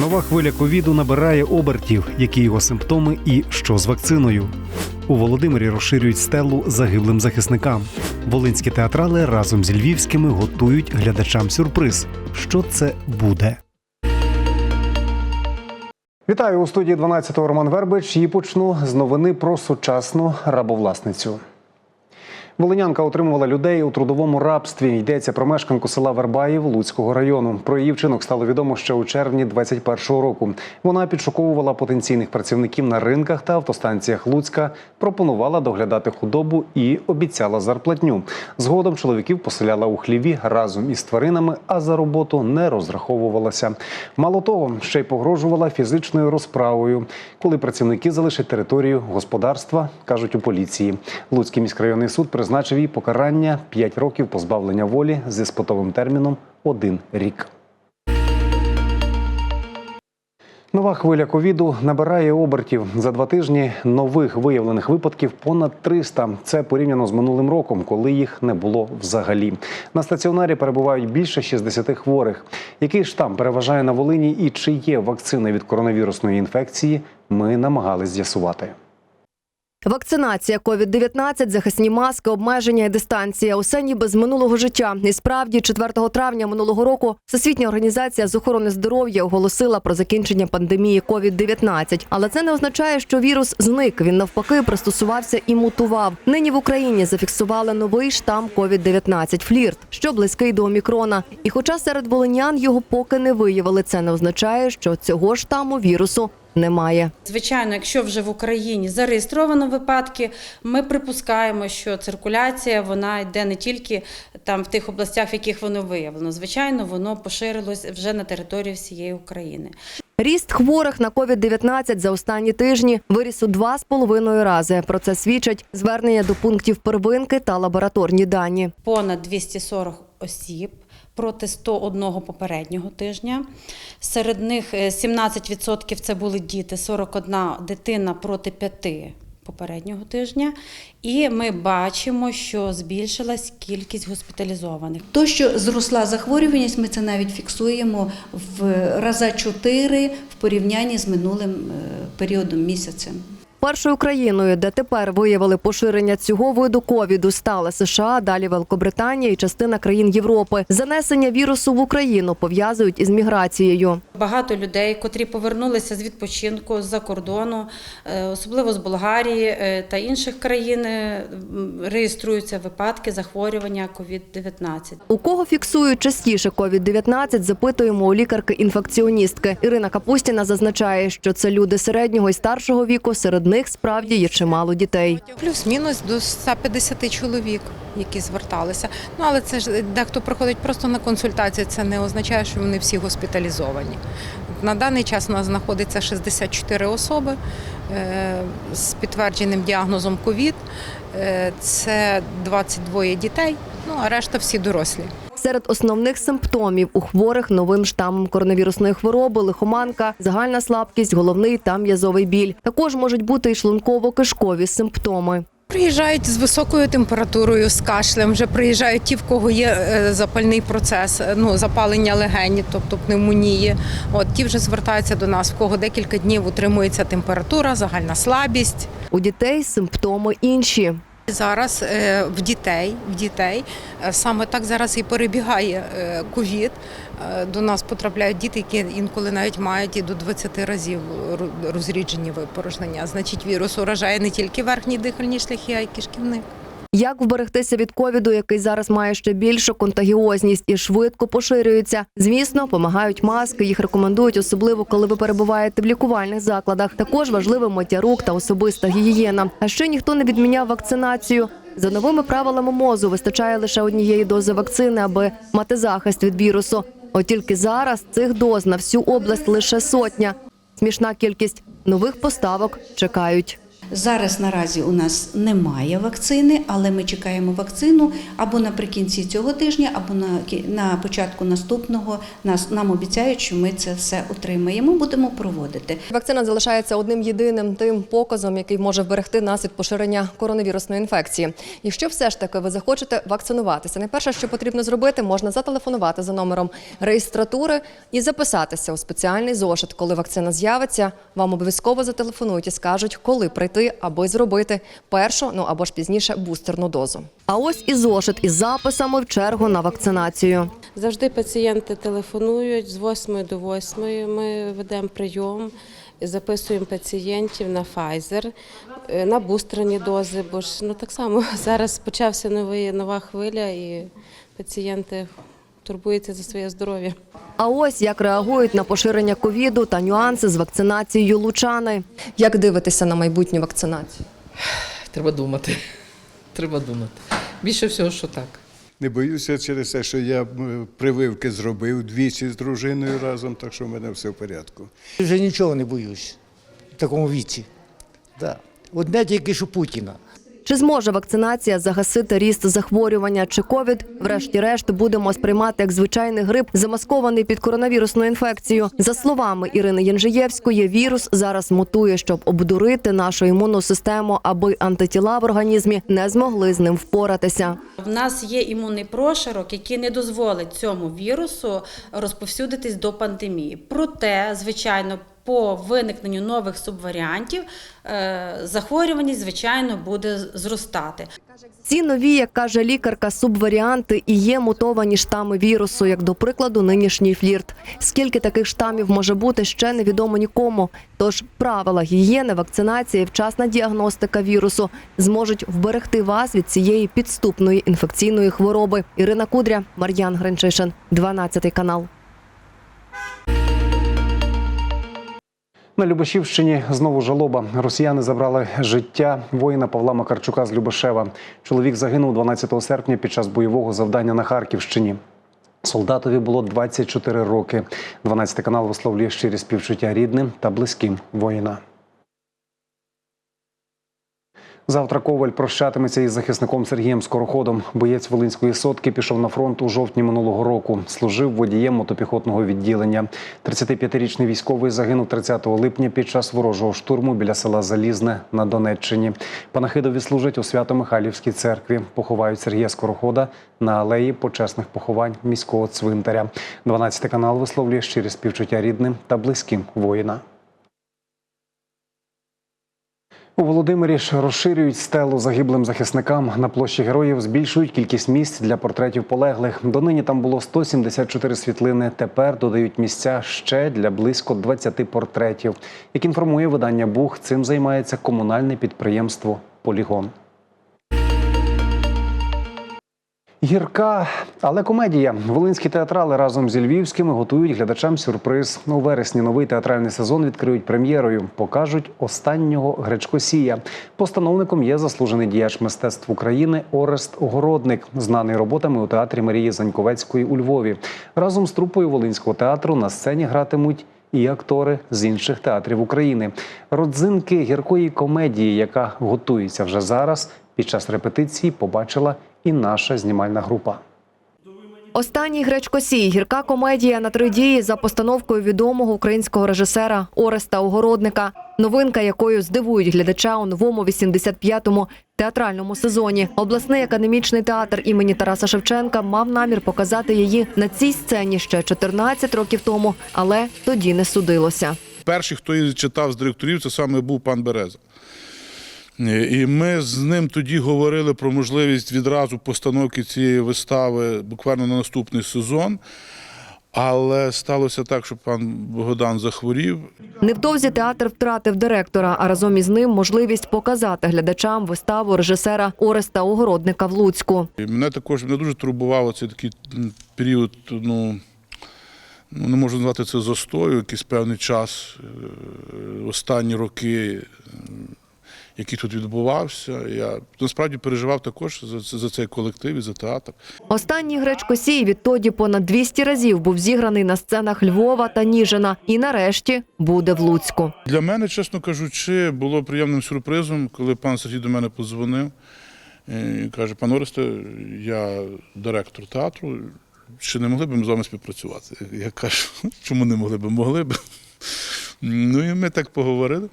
Нова хвиля ковіду набирає обертів, які його симптоми і що з вакциною. У Володимирі розширюють стелу загиблим захисникам. Волинські театрали разом зі львівськими готують глядачам сюрприз. Що це буде? Вітаю у студії 12-го Роман Вербич. І почну з новини про сучасну рабовласницю. Волинянка утримувала людей у трудовому рабстві. Йдеться про мешканку села Вербаїв Луцького району. Про її вчинок стало відомо ще у червні 21-го року. Вона підшуковувала потенційних працівників на ринках та автостанціях Луцька, пропонувала доглядати худобу і обіцяла зарплатню. Згодом чоловіків поселяла у хліві разом із тваринами, а за роботу не розраховувалася. Мало того, ще й погрожувала фізичною розправою, коли працівники залишать територію господарства, кажуть у поліції. Луцький міськрайонний суд призначив їй покарання 5 років позбавлення волі зі спотовим терміном 1 рік. Нова хвиля ковіду набирає обертів за два тижні. Нових виявлених випадків понад 300. Це порівняно з минулим роком, коли їх не було взагалі. На стаціонарі перебувають більше 60 хворих. Який штам переважає на Волині і чи є вакцина від коронавірусної інфекції? Ми намагались з'ясувати. Вакцинація COVID-19, захисні маски, обмеження і дистанція усе ніби з минулого життя. І справді, 4 травня минулого року Всесвітня організація з охорони здоров'я оголосила про закінчення пандемії COVID-19. Але це не означає, що вірус зник. Він навпаки пристосувався і мутував. Нині в Україні зафіксували новий штам COVID-19 – флірт, що близький до омікрона. І хоча серед волинян його поки не виявили, це не означає, що цього штаму вірусу немає. Звичайно, якщо вже в Україні зареєстровано випадки, ми припускаємо, що циркуляція вона йде не тільки там в тих областях, в яких воно виявлено. Звичайно, воно поширилось вже на території всієї України. Ріст хворих на COVID-19 за останні тижні виріс у два з половиною рази. Про це свідчать звернення до пунктів первинки та лабораторні дані. Понад 240 осіб проти 101 попереднього тижня. Серед них е, 17% це були діти, 41 дитина проти 5 попереднього тижня. І ми бачимо, що збільшилась кількість госпіталізованих. То, що зросла захворюваність, ми це навіть фіксуємо в раза 4 в порівнянні з минулим е, періодом місяцем. Першою країною, де тепер виявили поширення цього виду ковіду, стали США, далі Великобританія і частина країн Європи. Занесення вірусу в Україну пов'язують із міграцією. Багато людей, котрі повернулися з відпочинку з-за кордону, е, особливо з Болгарії е, та інших країн, е, реєструються випадки захворювання COVID-19. У кого фіксують частіше COVID-19, запитуємо у лікарки-інфекціоністки. Ірина Капустіна зазначає, що це люди середнього і старшого віку. Серед них справді є чимало дітей. Плюс-мінус до 150 чоловік, які зверталися. Ну але це ж дехто приходить просто на консультацію. Це не означає, що вони всі госпіталізовані. На даний час у нас знаходиться 64 особи е, з підтвердженим діагнозом ковід. Е, Це 22 дітей, ну а решта всі дорослі. Серед основних симптомів у хворих новим штамом коронавірусної хвороби лихоманка, загальна слабкість, головний та м'язовий біль. Також можуть бути і шлунково-кишкові симптоми. Приїжджають з високою температурою, з кашлем. Вже приїжджають ті, в кого є е, запальний процес, е, ну запалення легені, тобто пневмонії. От ті вже звертаються до нас, в кого декілька днів утримується температура, загальна слабість. У дітей симптоми інші. Зараз е, в дітей, в дітей е, саме так зараз і перебігає е, ковід. До нас потрапляють діти, які інколи навіть мають і до 20 разів розріджені випорожнення. Значить, вірус уражає не тільки верхні дихальні шляхи, а й кишківник. Як вберегтися від ковіду, який зараз має ще більшу контагіозність і швидко поширюється? Звісно, допомагають маски. Їх рекомендують, особливо коли ви перебуваєте в лікувальних закладах. Також важливий миття рук та особиста гігієна. А ще ніхто не відміняв вакцинацію. За новими правилами мозу вистачає лише однієї дози вакцини, аби мати захист від вірусу. От тільки зараз цих доз на всю область лише сотня. Смішна кількість нових поставок чекають. Зараз наразі у нас немає вакцини, але ми чекаємо вакцину або наприкінці цього тижня, або на, на початку наступного. Нас нам обіцяють, що ми це все отримаємо. Будемо проводити. Вакцина залишається одним єдиним тим показом, який може вберегти нас від поширення коронавірусної інфекції. Якщо все ж таки ви захочете вакцинуватися, найперше, що потрібно зробити, можна зателефонувати за номером реєстратури і записатися у спеціальний зошит. Коли вакцина з'явиться, вам обов'язково зателефонують і скажуть, коли прийти, аби зробити першу, ну або ж пізніше бустерну дозу. А ось і зошит із записами в чергу на вакцинацію. Завжди пацієнти телефонують з 8 до 8 Ми ведемо прийом, записуємо пацієнтів на Pfizer, е, на бустерні дози, бо ж ну так само зараз почався новий нова хвиля, і пацієнти турбуються за своє здоров'я. А ось як реагують на поширення ковіду та нюанси з вакцинацією лучани. Як дивитися на майбутню вакцинацію? Треба думати. Треба думати. Більше всього, що так. Не боюся через те, що я прививки зробив двічі з дружиною разом, так що в мене все в порядку. Вже нічого не боюсь в такому віці. Да. Одне тільки що Путіна. Чи зможе вакцинація загасити ріст захворювання чи ковід? Врешті-решт будемо сприймати як звичайний грип, замаскований під коронавірусну інфекцію. За словами Ірини Янжиєвської, вірус зараз мутує, щоб обдурити нашу імунну систему, аби антитіла в організмі не змогли з ним впоратися. В нас є імунний прошарок, який не дозволить цьому вірусу розповсюдитись до пандемії. Проте, звичайно, по виникненню нових субваріантів е, захворюваність, звичайно, буде зростати. Ці нові, як каже лікарка, субваріанти і є мутовані штами вірусу, як до прикладу, нинішній флірт. Скільки таких штамів може бути, ще невідомо нікому. Тож правила гігієни, вакцинації, вчасна діагностика вірусу зможуть вберегти вас від цієї підступної інфекційної хвороби. Ірина Кудря, Мар'ян Гринчишин, 12 канал. На Любашівщині знову жалоба. Росіяни забрали життя воїна Павла Макарчука з Любашева. Чоловік загинув 12 серпня під час бойового завдання на Харківщині. Солдатові було 24 роки. 12 канал висловлює щирі співчуття рідним та близьким воїна. Завтра Коваль прощатиметься із захисником Сергієм Скороходом. Боєць Волинської сотки пішов на фронт у жовтні минулого року. Служив водієм мотопіхотного відділення. 35-річний військовий загинув 30 липня під час ворожого штурму біля села Залізне на Донеччині. Панахидові служать у Свято-Михайлівській церкві. Поховають Сергія Скорохода на алеї почесних поховань міського цвинтаря. 12 канал висловлює щирі співчуття рідним та близьким воїна. У Володимирі ж розширюють стелу загиблим захисникам. На площі героїв збільшують кількість місць для портретів полеглих. Донині там було 174 світлини. Тепер додають місця ще для близько 20 портретів. Як інформує видання Бух, цим займається комунальне підприємство Полігон. Гірка, але комедія. Волинські театрали разом зі львівськими готують глядачам сюрприз. У вересні новий театральний сезон відкриють прем'єрою. Покажуть останнього гречкосія. Постановником є заслужений діяч мистецтв України Орест Огородник, знаний роботами у театрі Марії Заньковецької у Львові. Разом з трупою Волинського театру на сцені гратимуть. І актори з інших театрів України. Родзинки гіркої комедії, яка готується вже зараз, під час репетиції побачила і наша знімальна група. Останній гречкосій гірка комедія на три дії за постановкою відомого українського режисера Ореста Огородника. Новинка, якою здивують глядача у новому 85-му театральному сезоні. Обласний академічний театр імені Тараса Шевченка мав намір показати її на цій сцені ще 14 років тому, але тоді не судилося. Перший, хто її читав з директорів, це саме був пан Береза. Е, І ми з ним тоді говорили про можливість відразу постановки цієї вистави буквально на наступний сезон. Але сталося так, що пан Богдан захворів. Невдовзі театр втратив директора, а разом із ним можливість показати глядачам виставу режисера Ореста Огородника в Луцьку. І мене також мене дуже турбувало цей такий період, ну, ну не можу назвати це застою, якийсь певний час, е, останні роки, який тут відбувався. Я насправді переживав також за, за цей колектив і за театр. Останній гречкосій відтоді понад 200 разів був зіграний на сценах Львова та Ніжина. І нарешті буде в Луцьку. Для мене, чесно кажучи, було приємним сюрпризом, коли пан Сергій до мене подзвонив і каже: пан Оресте, я директор театру. Чи не могли б ми з вами співпрацювати? Я кажу, чому не могли б? Могли б. Ну і ми так поговорили.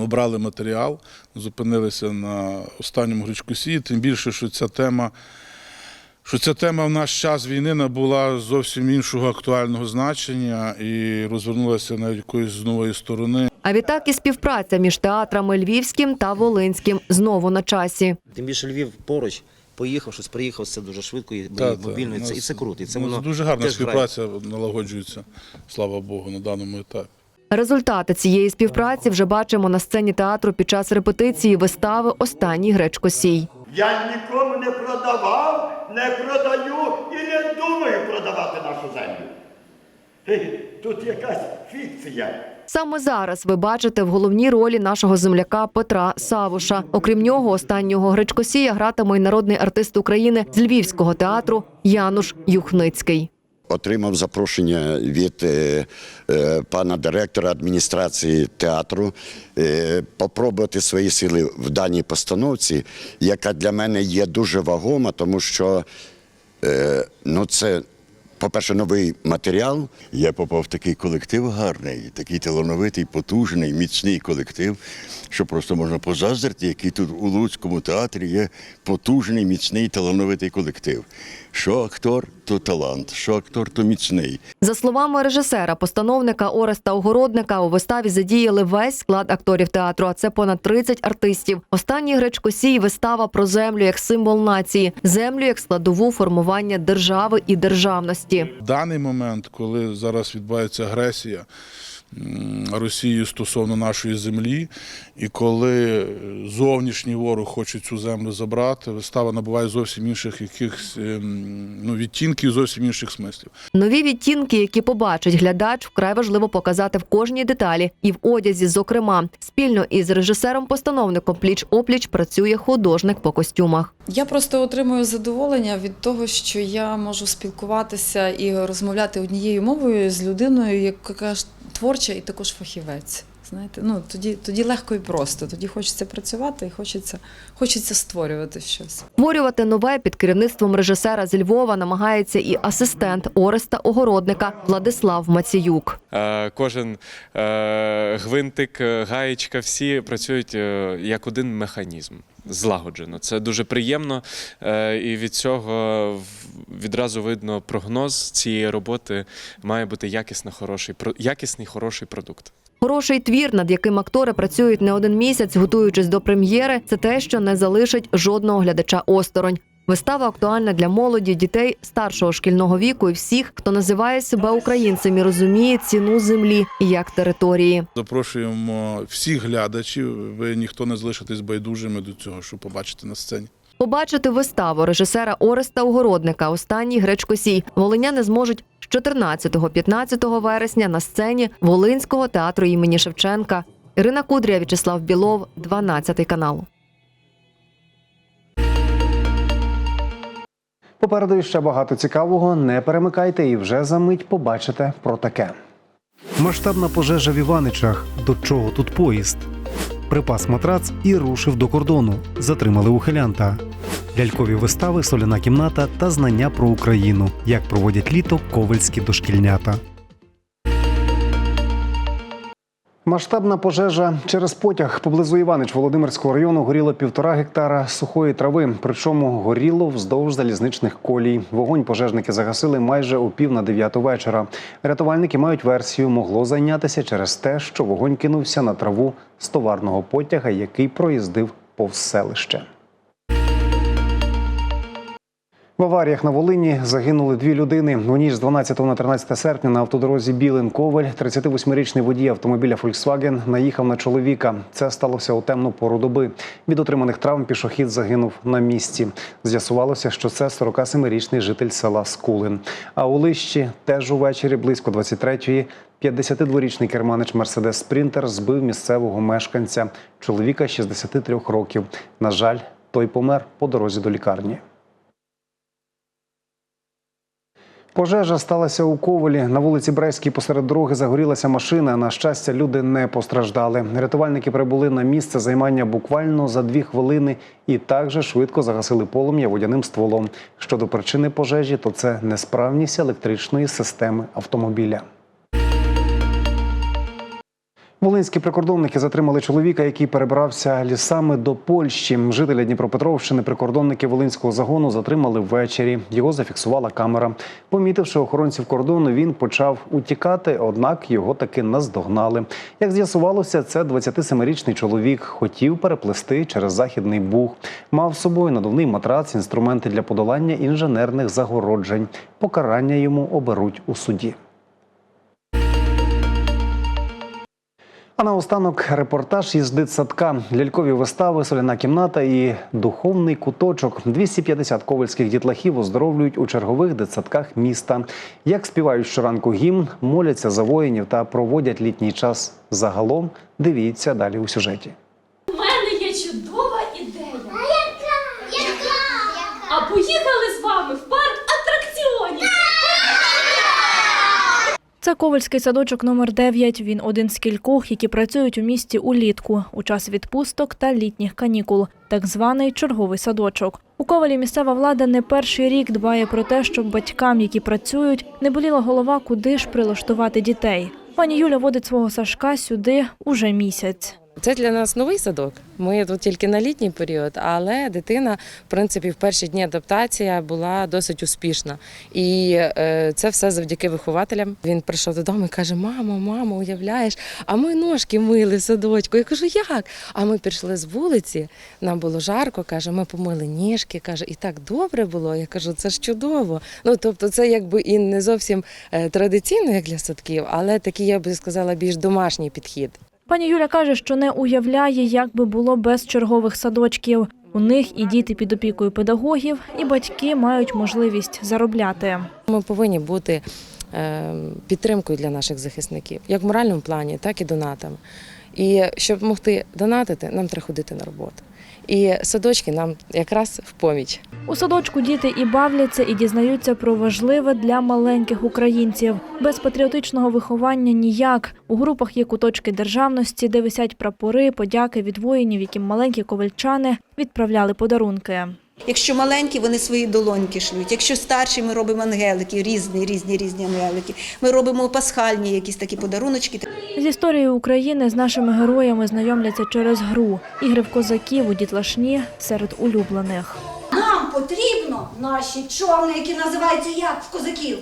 Обрали матеріал, зупинилися на останньому гречкосі, тим більше, що ця тема, що ця тема в наш час війни набула зовсім іншого актуального значення і розвернулася на якоїсь з нової сторони. А відтак і співпраця між театрами Львівським та Волинським знову на часі. Тим більше Львів поруч. Поїхав, щось приїхав, все дуже швидко і Та, та, і це, і це круто. І це воно дуже гарна співпраця налагоджується, слава Богу, на даному етапі. Результати цієї співпраці вже бачимо на сцені театру під час репетиції вистави Останній гречкосій. Я нікому не продавав, не продаю і не думаю продавати нашу землю. Тут якась фікція. Саме зараз ви бачите в головній ролі нашого земляка Петра Савуша. Окрім нього, останнього гречкосія гратиме й народний артист України з Львівського театру Януш Юхницький. Отримав запрошення від е, е, пана директора адміністрації театру е, попробувати свої сили в даній постановці, яка для мене є дуже вагома, тому що е, ну, це, по-перше, новий матеріал. Я попав в такий колектив гарний, такий талановитий, потужний, міцний колектив, що просто можна позаздрити, який тут у Луцькому театрі є потужний, міцний, талановитий колектив. Що актор, то талант, що актор, то міцний. За словами режисера, постановника Ореста Огородника, у виставі задіяли весь склад акторів театру, а це понад 30 артистів. Останній гречкосій вистава про землю як символ нації, землю як складову формування держави і державності. В даний момент, коли зараз відбувається агресія м, Росії стосовно нашої землі, і коли зовнішній ворог хоче цю землю забрати, вистава набуває зовсім інших якихось ем, ну, відтінків, зовсім інших смислів. Нові відтінки, які побачить глядач, вкрай важливо показати в кожній деталі і в одязі. Зокрема, спільно із режисером-постановником пліч опліч працює художник по костюмах. Я просто отримую задоволення від того, що я можу спілкуватися і розмовляти однією мовою з людиною, яка ж творча і також фахівець. Знаєте, ну тоді, тоді легко і просто. Тоді хочеться працювати і хочеться, хочеться створювати щось. Створювати нове під керівництвом режисера з Львова намагається і асистент Ореста Огородника Владислав Маціюк. Е, Кожен е, гвинтик, е, гаєчка, всі працюють е, як один механізм. Злагоджено. Це дуже приємно, е, і від цього відразу видно прогноз цієї роботи має бути якісно хороший, якісний хороший продукт. Хороший твір, над яким актори працюють не один місяць, готуючись до прем'єри, це те, що не залишить жодного глядача осторонь. Вистава актуальна для молоді, дітей старшого шкільного віку і всіх, хто називає себе українцем і розуміє ціну землі як території. Запрошуємо всіх глядачів. Ви ніхто не залишитесь байдужими до цього, що побачите на сцені. Побачити виставу режисера Ореста Огородника Останній гречкосій волиняни зможуть з 14-15 вересня на сцені Волинського театру імені Шевченка. Ірина Кудрія, В'ячеслав Білов, 12 канал. Попереду ще багато цікавого. Не перемикайте і вже за мить побачите про таке. Масштабна пожежа в Іваничах. До чого тут поїзд? Припас матрац і рушив до кордону. Затримали ухилянта. Лялькові вистави, соляна кімната та знання про Україну. Як проводять літо ковальські дошкільнята. Масштабна пожежа через потяг поблизу Іванич Володимирського району горіло півтора гектара сухої трави. Причому горіло вздовж залізничних колій. Вогонь пожежники загасили майже о пів на дев'яту вечора. Рятувальники мають версію, могло зайнятися через те, що вогонь кинувся на траву з товарного потяга, який проїздив повз селище. В аваріях на Волині загинули дві людини. У ніч з 12 на 13 серпня на автодорозі Білин Ковель 38-річний водій автомобіля Volkswagen наїхав на чоловіка. Це сталося у темну пору доби. Від отриманих травм пішохід загинув на місці. З'ясувалося, що це 47-річний житель села Скулин. А у Лищі теж увечері близько 23-ї 52-річний керманич Мерседес Спрінтер збив місцевого мешканця чоловіка 63 років. На жаль, той помер по дорозі до лікарні. Пожежа сталася у Ковалі. На вулиці Брайській посеред дороги загорілася машина. На щастя, люди не постраждали. Рятувальники прибули на місце займання буквально за дві хвилини і також швидко загасили полум'я водяним стволом. Щодо причини пожежі, то це несправність електричної системи автомобіля. Волинські прикордонники затримали чоловіка, який перебирався лісами до Польщі. Жителя Дніпропетровщини прикордонники Волинського загону затримали ввечері. Його зафіксувала камера. Помітивши охоронців кордону, він почав утікати, однак його таки наздогнали. Як з'ясувалося, це 27-річний чоловік хотів переплести через західний буг. Мав з собою надувний матрац, інструменти для подолання інженерних загороджень. Покарання йому оберуть у суді. А наостанок репортаж із дитсадка, лялькові вистави, соляна кімната і духовний куточок. 250 ковальських дітлахів оздоровлюють у чергових дитсадках міста. Як співають щоранку гімн, моляться за воїнів та проводять літній час загалом. Дивіться далі у сюжеті. У мене є чудова ідея. А яка? Яка? А поїхали з вами в парк атракціонів. Це Ковальський садочок номер 9 Він один з кількох, які працюють у місті улітку у час відпусток та літніх канікул, так званий черговий садочок. У Ковалі місцева влада не перший рік дбає про те, щоб батькам, які працюють, не боліла голова, куди ж прилаштувати дітей. Пані Юля водить свого Сашка сюди уже місяць. Це для нас новий садок. Ми тут тільки на літній період, але дитина, в принципі, в перші дні адаптація була досить успішна. І е, це все завдяки вихователям. Він прийшов додому і каже: Мамо, мамо, уявляєш, а ми ножки мили садочку. Я кажу, як? А ми пішли з вулиці, нам було жарко, каже, ми помили ніжки, каже, і так добре було. Я кажу, це ж чудово. Ну тобто, це якби і не зовсім е, традиційно, як для садків, але такий, я би сказала, більш домашній підхід. Пані Юля каже, що не уявляє, як би було без чергових садочків. У них і діти під опікою педагогів, і батьки мають можливість заробляти. Ми повинні бути е, підтримкою для наших захисників, як в моральному плані, так і донатами. І щоб могти донатити, нам треба ходити на роботу. І садочки нам якраз в поміч. У садочку діти і бавляться, і дізнаються про важливе для маленьких українців. Без патріотичного виховання ніяк. У групах є куточки державності, де висять прапори, подяки від воїнів, яким маленькі ковальчани відправляли подарунки. Якщо маленькі, вони свої долоньки шлють. Якщо старші, ми робимо ангелики, різні, різні, різні ангелики. Ми робимо пасхальні якісь такі подаруночки. З історією України з нашими героями знайомляться через гру. Ігри в козаків у дітлашні серед улюблених. Нам потрібно наші човни, які називаються як в козаків.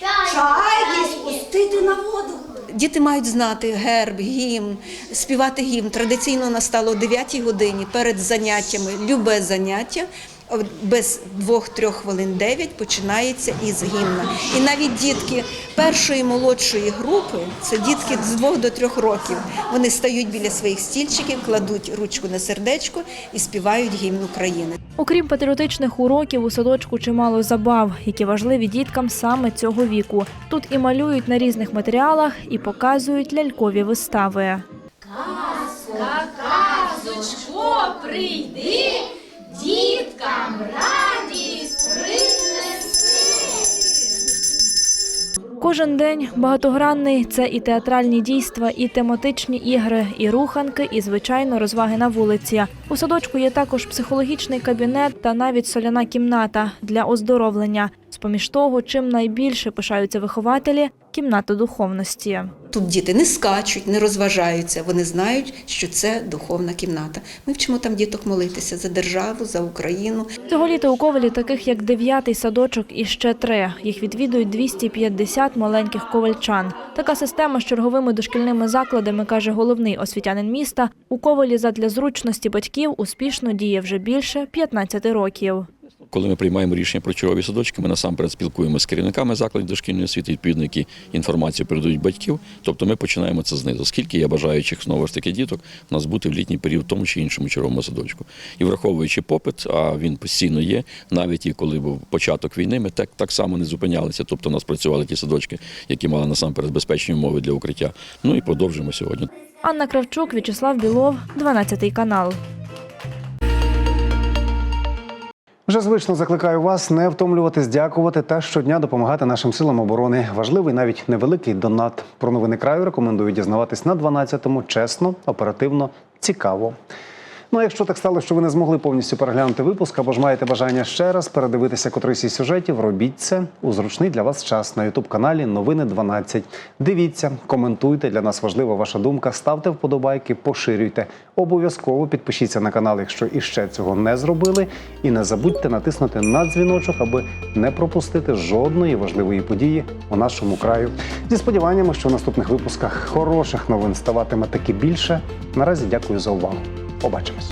Чайки спустити на воду. Діти мають знати герб, гімн, співати гімн. Традиційно настало о 9 годині перед заняттями, любе заняття. Без двох-трьох хвилин дев'ять починається із гімна. І навіть дітки першої молодшої групи, це дітки з двох до трьох років. Вони стають біля своїх стільчиків, кладуть ручку на сердечко і співають гімн України. Окрім патріотичних уроків, у садочку чимало забав, які важливі діткам саме цього віку. Тут і малюють на різних матеріалах, і показують лялькові вистави. Казка, казочко, прийди, діткам радість принеси. Кожен день багатогранний це і театральні дійства, і тематичні ігри, і руханки, і звичайно розваги на вулиці. У садочку є також психологічний кабінет та навіть соляна кімната для оздоровлення. З поміж того, чим найбільше пишаються вихователі кімната духовності. Тут діти не скачуть, не розважаються. Вони знають, що це духовна кімната. Ми вчимо там діток молитися за державу, за Україну. Цього літа у Ковалі таких як дев'ятий садочок і ще три. Їх відвідують 250 маленьких ковальчан. Така система з черговими дошкільними закладами, каже головний освітянин міста, у Ковалі задля зручності батьків успішно діє вже більше 15 років. Коли ми приймаємо рішення про чергові садочки, ми насамперед спілкуємося з керівниками закладів дошкільної освіти, відповідно, які інформацію передають батьків. Тобто ми починаємо це знизу. Скільки є бажаючих знову ж таки діток у нас бути в літній період в тому чи іншому черговому садочку. І враховуючи попит, а він постійно є, навіть і коли був початок війни, ми так, так само не зупинялися. Тобто у нас працювали ті садочки, які мали насамперед безпечні умови для укриття. Ну і продовжуємо сьогодні. Анна Кравчук, В'ячеслав Білов, 12 канал. Вже звично закликаю вас не втомлюватись, дякувати та щодня допомагати нашим силам оборони. Важливий навіть невеликий донат. Про новини краю рекомендую дізнаватись на 12-му. Чесно, оперативно, цікаво. Ну, а якщо так стало, що ви не змогли повністю переглянути випуск, або ж маєте бажання ще раз передивитися котрийсь із сюжетів, робіть це у зручний для вас час на Ютуб каналі Новини 12. Дивіться, коментуйте. Для нас важлива ваша думка. Ставте вподобайки, поширюйте. Обов'язково підпишіться на канал, якщо іще цього не зробили. І не забудьте натиснути на дзвіночок, аби не пропустити жодної важливої події у нашому краю. Зі сподіваннями, що в наступних випусках хороших новин ставатиме таки більше. Наразі дякую за увагу. Побачимось.